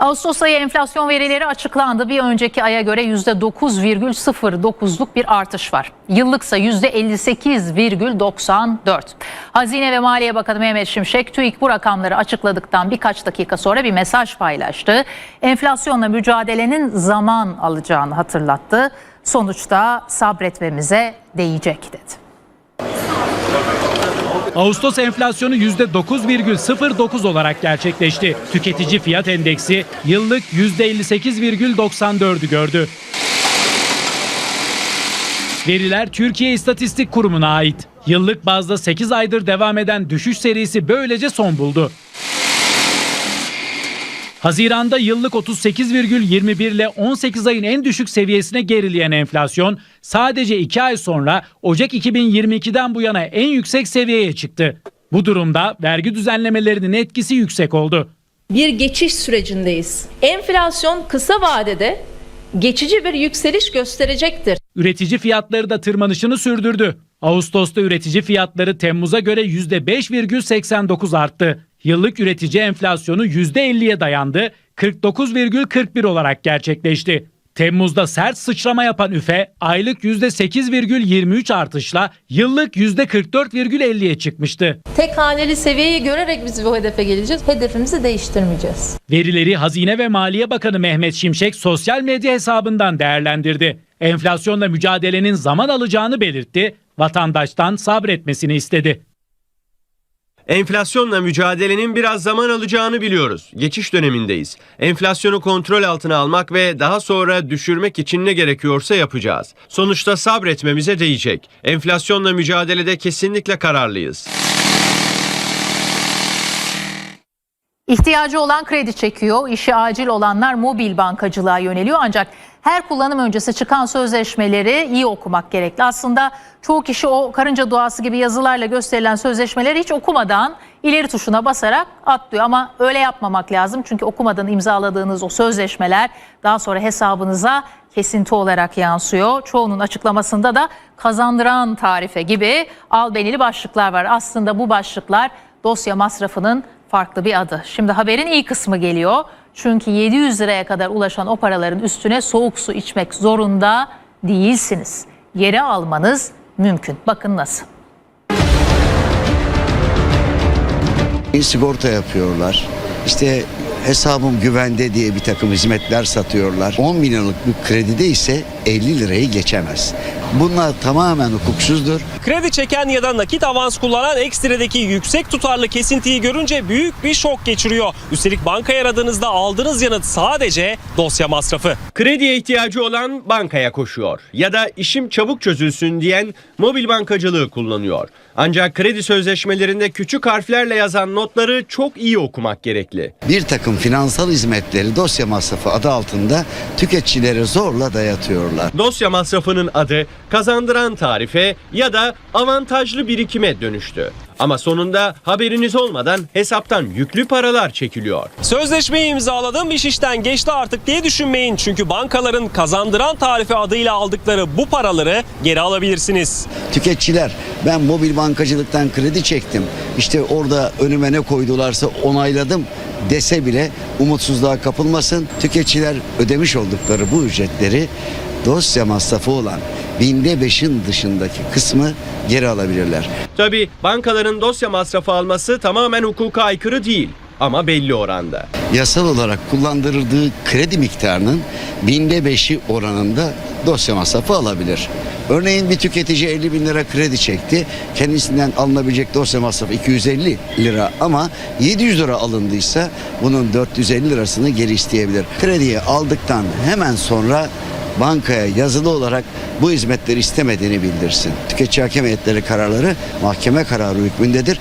Ağustos ayı enflasyon verileri açıklandı. Bir önceki aya göre %9,09'luk bir artış var. Yıllıksa %58,94. Hazine ve Maliye Bakanı Mehmet Şimşek TÜİK bu rakamları açıkladıktan birkaç dakika sonra bir mesaj paylaştı. Enflasyonla mücadelenin zaman alacağını hatırlattı. Sonuçta sabretmemize değecek dedi. Ağustos enflasyonu %9,09 olarak gerçekleşti. Tüketici fiyat endeksi yıllık %58,94'ü gördü. Veriler Türkiye İstatistik Kurumu'na ait. Yıllık bazda 8 aydır devam eden düşüş serisi böylece son buldu. Haziranda yıllık 38,21 ile 18 ayın en düşük seviyesine gerileyen enflasyon sadece 2 ay sonra Ocak 2022'den bu yana en yüksek seviyeye çıktı. Bu durumda vergi düzenlemelerinin etkisi yüksek oldu. bir geçiş sürecindeyiz. Enflasyon kısa vadede geçici bir yükseliş gösterecektir. Üretici fiyatları da tırmanışını sürdürdü. Ağustos'ta üretici fiyatları Temmuz'a göre %5,89 arttı. Yıllık üretici enflasyonu %50'ye dayandı, 49,41 olarak gerçekleşti. Temmuz'da sert sıçrama yapan üfe aylık %8,23 artışla yıllık %44,50'ye çıkmıştı. Tek haneli seviyeyi görerek biz bu hedefe geleceğiz. Hedefimizi değiştirmeyeceğiz. Verileri Hazine ve Maliye Bakanı Mehmet Şimşek sosyal medya hesabından değerlendirdi. Enflasyonla mücadelenin zaman alacağını belirtti, vatandaştan sabretmesini istedi. Enflasyonla mücadelenin biraz zaman alacağını biliyoruz. Geçiş dönemindeyiz. Enflasyonu kontrol altına almak ve daha sonra düşürmek için ne gerekiyorsa yapacağız. Sonuçta sabretmemize değecek. Enflasyonla mücadelede kesinlikle kararlıyız. İhtiyacı olan kredi çekiyor, işi acil olanlar mobil bankacılığa yöneliyor ancak her kullanım öncesi çıkan sözleşmeleri iyi okumak gerekli. Aslında çoğu kişi o karınca duası gibi yazılarla gösterilen sözleşmeleri hiç okumadan ileri tuşuna basarak atlıyor ama öyle yapmamak lazım. Çünkü okumadan imzaladığınız o sözleşmeler daha sonra hesabınıza kesinti olarak yansıyor. Çoğunun açıklamasında da kazandıran tarife gibi albenili başlıklar var. Aslında bu başlıklar dosya masrafının farklı bir adı. Şimdi haberin iyi kısmı geliyor. Çünkü 700 liraya kadar ulaşan o paraların üstüne soğuk su içmek zorunda değilsiniz. Yere almanız mümkün. Bakın nasıl. sigorta yapıyorlar. İşte hesabım güvende diye bir takım hizmetler satıyorlar. 10 milyonluk bir kredide ise 50 lirayı geçemez. Bunlar tamamen hukuksuzdur. Kredi çeken ya da nakit avans kullanan ekstredeki yüksek tutarlı kesintiyi görünce büyük bir şok geçiriyor. Üstelik bankaya aradığınızda aldığınız yanıt sadece dosya masrafı. Krediye ihtiyacı olan bankaya koşuyor ya da işim çabuk çözülsün diyen mobil bankacılığı kullanıyor. Ancak kredi sözleşmelerinde küçük harflerle yazan notları çok iyi okumak gerekli. Bir takım finansal hizmetleri dosya masrafı adı altında tüketicilere zorla dayatıyorlar. Dosya masrafının adı kazandıran tarife ya da avantajlı birikime dönüştü. Ama sonunda haberiniz olmadan hesaptan yüklü paralar çekiliyor. Sözleşmeyi imzaladım iş işten geçti artık diye düşünmeyin. Çünkü bankaların kazandıran tarife adıyla aldıkları bu paraları geri alabilirsiniz. Tüketiciler ben mobil bankacılıktan kredi çektim. İşte orada önüme ne koydularsa onayladım dese bile umutsuzluğa kapılmasın. Tüketiciler ödemiş oldukları bu ücretleri dosya masrafı olan binde beşin dışındaki kısmı geri alabilirler. Tabi bankaların dosya masrafı alması tamamen hukuka aykırı değil ama belli oranda. Yasal olarak kullandırıldığı kredi miktarının binde beşi oranında dosya masrafı alabilir. Örneğin bir tüketici 50 bin lira kredi çekti. Kendisinden alınabilecek dosya masrafı 250 lira ama 700 lira alındıysa bunun 450 lirasını geri isteyebilir. Krediyi aldıktan hemen sonra bankaya yazılı olarak bu hizmetleri istemediğini bildirsin. Tüketici hakem heyetleri kararları mahkeme kararı hükmündedir.